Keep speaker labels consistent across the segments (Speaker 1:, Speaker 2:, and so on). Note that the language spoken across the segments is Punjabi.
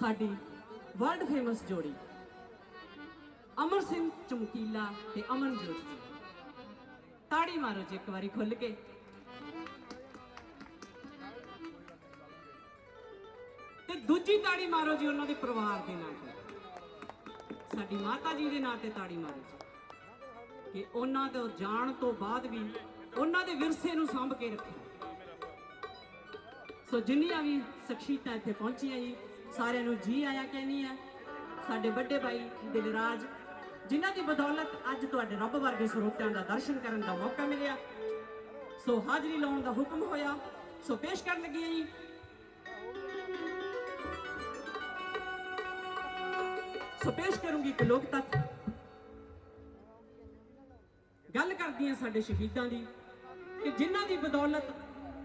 Speaker 1: ਸਾਡੀ ਵਰਲਡ ਫੇਮਸ ਜੋੜੀ। ਅਮਰ ਸਿੰਘ ਚਮਕੀਲਾ ਤੇ ਅਮਨਜੋਤ ਜੀ ਤਾੜੀ ਮਾਰੋ ਜੀ ਇੱਕ ਵਾਰੀ ਖੁੱਲ ਕੇ। ਤੇ ਦੂਜੀ ਤਾੜੀ ਮਾਰੋ ਜੀ ਉਹਨਾਂ ਦੇ ਪਰਿਵਾਰ ਦੇ ਨਾਂ ਤੇ। ਸਾਡੀ ਮਾਤਾ ਜੀ ਦੇ ਨਾਂ ਤੇ ਤਾੜੀ ਮਾਰੋ ਜੀ। ਕਿ ਉਹਨਾਂ ਤੋਂ ਜਾਣ ਤੋਂ ਬਾਅਦ ਵੀ ਉਹਨਾਂ ਦੇ ਵਿਰਸੇ ਨੂੰ ਸਾਂਭ ਕੇ ਰੱਖਿਆ ਸੋ ਜਿੰਨੀਆਂ ਵੀ ਸ਼ਖਸੀਅਤਾਂ ਇੱਥੇ ਪਹੁੰਚੀਆਂ ਜੀ ਸਾਰਿਆਂ ਨੂੰ ਜੀ ਆਇਆ ਕਹਿਨੀ ਆ। ਸਾਡੇ ਵੱਡੇ ਭਾਈ ਦਿਲਰਾਜ, ਜਿਨ੍ਹਾਂ ਦੀ ਬਦੌਲਤ ਅੱਜ ਤੁਹਾਡੇ ਰੱਬ ਵਰਗੇ ਸਰੋਤਿਆਂ ਦਾ ਦਰਸ਼ਨ ਕਰਨ ਦਾ ਮੌਕਾ ਮਿਲਿਆ। ਸੋ ਹਾਜ਼ਰੀ ਲਾਉਣ ਦਾ ਹੁਕਮ ਹੋਇਆ। ਸੋ ਪੇਸ਼ ਕਰਨ ਲੱਗੀ ਹਾਂ ਜੀ। ਸੋ ਪੇਸ਼ ਕਰੂੰਗੀ ਇੱਕ ਲੋਕ ਤੱਤ ਗੱਲ ਕਰਦੀ ਹਾਂ ਸਾਡੇ ਸ਼ਹੀਦਾਂ ਦੀ, ਕਿ ਜਿਨ੍ਹਾਂ ਦੀ ਬਦੌਲਤ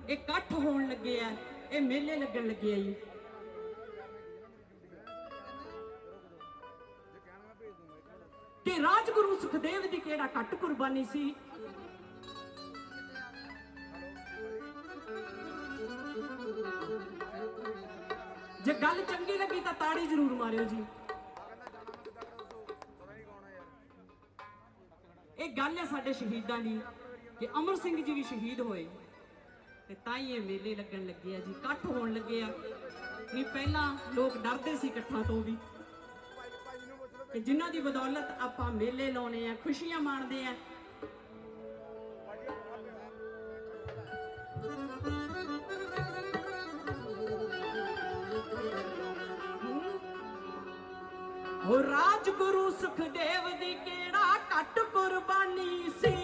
Speaker 1: ਇਹ ਇਕੱਠ ਹੋਣ ਲੱਗੇ ਆ, ਇਹ ਮੇਲੇ ਲੱਗਣ ਲੱਗੇ ਆ ਜੀ। ਕਿ ਰਾਜਗੁਰੂ ਸੁਖਦੇਵ ਦੀ ਕਿਹੜਾ ਘੱਟ ਕੁਰਬਾਨੀ ਸੀ? ਜੇ ਗੱਲ ਚੰਗੀ ਲੱਗੀ ਤਾਂ ਤਾੜੀ ਜ਼ਰੂਰ ਮਾਰਿਓ ਜੀ। ਇਹ ਗੱਲ ਹੈ ਸਾਡੇ ਸ਼ਹੀਦਾਂ ਦੀ, ਕਿ ਅਮਰ ਸਿੰਘ ਜੀ ਵੀ ਸ਼ਹੀਦ ਹੋਏ। ਤੇ ਤਾਂ ਹੀ ਇਹ ਮੇਲੇ ਲੱਗਣ ਲੱਗੇ ਆ ਜੀ, ਇਕੱਠ ਹੋਣ ਲੱਗੇ ਆ। ਨਹੀਂ, ਪਹਿਲਾਂ ਲੋਕ ਡਰਦੇ ਸੀ ਇਕੱਠਾਂ ਤੋਂ ਵੀ। ਕਿ ਜਿਨ੍ਹਾਂ ਦੀ ਬਦੌਲਤ ਆਪਾਂ ਮੇਲੇ ਲਾਉਣੇ ਆ, ਖੁਸ਼ੀਆਂ ਮਾਣਦੇ ਆ। ਹੋ ਰਾਜਗੁਰੂ ਸੁਖਦੇਵ ਦੀ ਕਿਹੜਾ ਘੱਟ ਕੁਰਬਾਨੀ ਸੀ?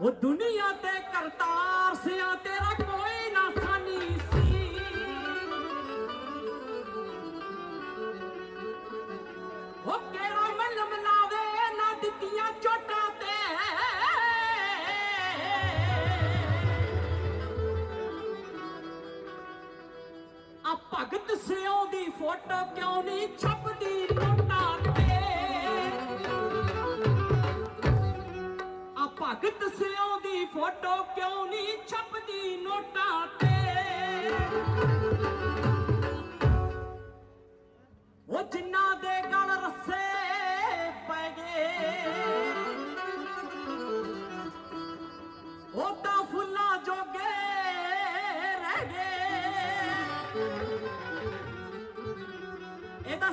Speaker 1: ਉਹ ਦੁਨੀਆ ਤੇ ਕਰਤਾਰ ਸਿਆ ਤੇਰਾ ਉਹ ਕਿਹੜਾ ਮੱਲ ਮਨਾਵੇ ਨਾ ਦਿੱਤੀਆਂ ਚੋਟਾਂ ਤੇ। ਆ ਭਗਤ ਸਿਓ ਦੀ ਫੋਟੋ ਕਿਉਂ ਨਹੀਂ ਛਪਦੀ ਨੋਟਾਂ ਤੇ? ਆ ਭਗਤ ਸਿਓ ਦੀ ਫੋਟੋ ਕਿਉਂ ਨਹੀਂ ਛਪਦੀ ਨੋਟਾਂ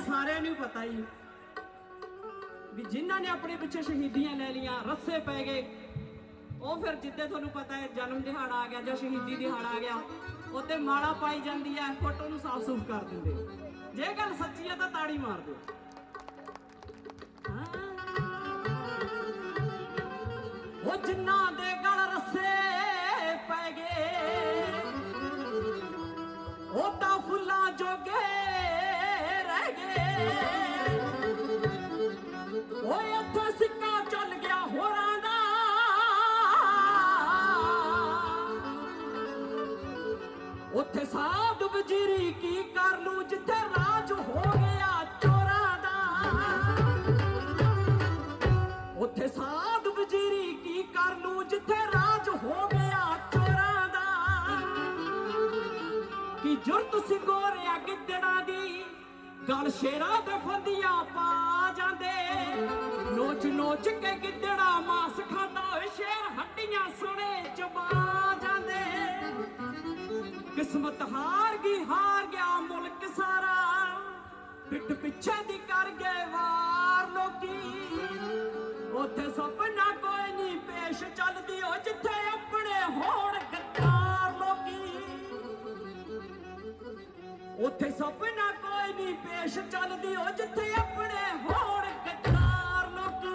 Speaker 1: ਸਾਰਿਆਂ ਨੂੰ ਪਤਾ ਹੀ ਵੀ ਜਿਨ੍ਹਾਂ ਨੇ ਆਪਣੇ ਪਿੱਛੇ ਸ਼ਹੀਦੀਆਂ ਲੈ ਲੀਆਂ ਰੱਸੇ ਪੈ ਗਏ। ਉਹ ਫਿਰ ਜਿੱਦੇ ਤੁਹਾਨੂੰ ਪਤਾ ਹੈ, ਜਨਮ ਦਿਹਾੜਾ ਆ ਗਿਆ ਜਾਂ ਸ਼ਹੀਦੀ ਦਿਹਾੜਾ ਆ ਗਿਆ ਉੱਤੇ ਮਾਲਾ ਪਾਈ ਜਾਂਦੀ ਹੈ, ਫੋਟੋ ਨੂੰ ਸਾਫ਼ ਸੂਫ ਕਰ ਦਿੰਦੇ। ਜੇ ਗੱਲ ਸੱਚੀ ਹੈ ਤਾਂ ਤਾੜੀ ਮਾਰ ਦਿਓ। ਉਹ ਜਿਨ੍ਹਾਂ ਦੇ ਗਲ ਰੱਸੇ ਪੈ ਗਏ, ਉਹ ਤਾਂ ਫੁੱਲਾਂ ਜੋਗੇ ਉੱਥੇ ਸਿੱਕਾ ਚੱਲ ਗਿਆ ਹੋਰਾਂ ਦਾ। ਉੱਥੇ ਸਾਧ ਵਜ਼ੀਰੀ ਕੀ ਕਰ ਗਲ ਸ਼ੇਰਾਂ ਦੇ ਫੰਦੀਆਂ ਪਾ ਜਾਂਦੇ। ਨੋਚ ਨੋਚ ਕੇ ਗਿੱਦੜਾ ਮਾਸ ਖਾਂਦਾ ਓਏ ਸ਼ੇਰ ਹੱਡੀਆਂ ਸੁਣੇ ਚਬਾ ਜਾਂਦੇ। ਕਿਸਮਤ ਹਾਰ ਗਈ, ਹਾਰ ਗਿਆ ਮੁਲਕ ਸਾਰਾ। ਪਿੱਠ ਪਿੱਛੇ ਦੀ ਕਰ ਗਏ ਵਾਰ ਲੋਕੀ। ਉੱਥੇ ਸੁਪਨਾ ਕੋਈ ਨਹੀਂ ਪੇਸ਼ ਚੱਲਦੀ ਓ ਜਿੱਥੇ ਉੱਥੇ ਸੁਪਨਾ ਕੋਈ ਨਹੀਂ ਪੇਸ਼ ਚੱਲਦੀ ਓ ਜਿੱਥੇ ਆਪਣੇ ਹੋਣ ਗੱਦਾਰ ਲੋਕੀ।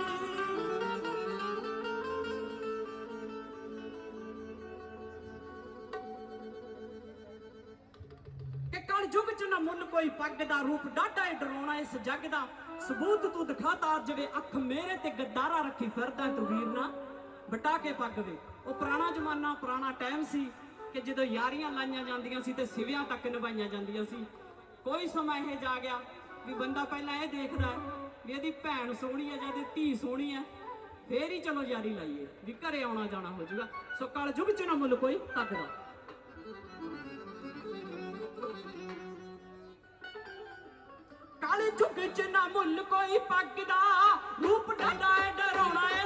Speaker 1: ਕਿ ਕਲ ਯੁੱਗ ਚ ਨਾ ਮੁੱਲ ਕੋਈ ਪੱਗ ਦਾ ਰੂਪ ਡਾਢਾ ਏ ਡਰਾਉਣਾ ਇਸ ਜੱਗ ਦਾ। ਸਬੂਤ ਤੂੰ ਦਿਖਾਤਾ, ਜਿਵੇਂ ਅੱਖ ਮੇਰੇ ਤੇ ਗੱਦਾਰਾ ਰੱਖੀ ਫਿਰਦਾ ਤੂੰ ਵੀਰ ਨਾ ਬਟਾ ਕੇ ਪੱਗ ਵੇ ਉਹ ਪੁਰਾਣਾ ਜ਼ਮਾਨਾ, ਪੁਰਾਣਾ ਟਾਈਮ ਸੀ। ਕਿ ਜਦੋਂ ਯਾਰੀਆਂ ਲਾਈਆਂ ਜਾਂਦੀਆਂ ਸੀ ਤੇ ਸਿਵਿਆਂ ਤੱਕ ਨਿਭਾਈਆਂ ਜਾਂਦੀਆਂ ਸੀ, ਕੋਈ ਸਮਾਂ ਇਹ ਜਾ ਗਿਆ ਵੀ ਬੰਦਾ ਪਹਿਲਾਂ ਇਹ ਦੇਖਦਾ ਵੀ ਇਹਦੀ ਭੈਣ ਸੋਹਣੀ ਹੈ ਜਾਂ ਇਹਦੀ ਧੀ ਸੋਹਣੀ ਹੈ, ਫੇਰ ਹੀ ਚਲੋ ਯਾਰੀ ਲਾਈਏ, ਵੀ ਘਰੇ ਆਉਣਾ ਜਾਣਾ ਹੋ ਜਾਊਗਾ। ਸੋ ਕਲ ਜੁਗ ਚ ਨਾ ਮੁੱਲ ਕੋਈ ਤੱਕ ਦਾ ਕਾਲੇ ਝੁੱਗ ਚ ਨਾ ਮੁੱਲ ਕੋਈ ਪੱਗਦਾ ਰੂਪ ਡਾਡਾ ਡਰਾਉਣਾ ਐ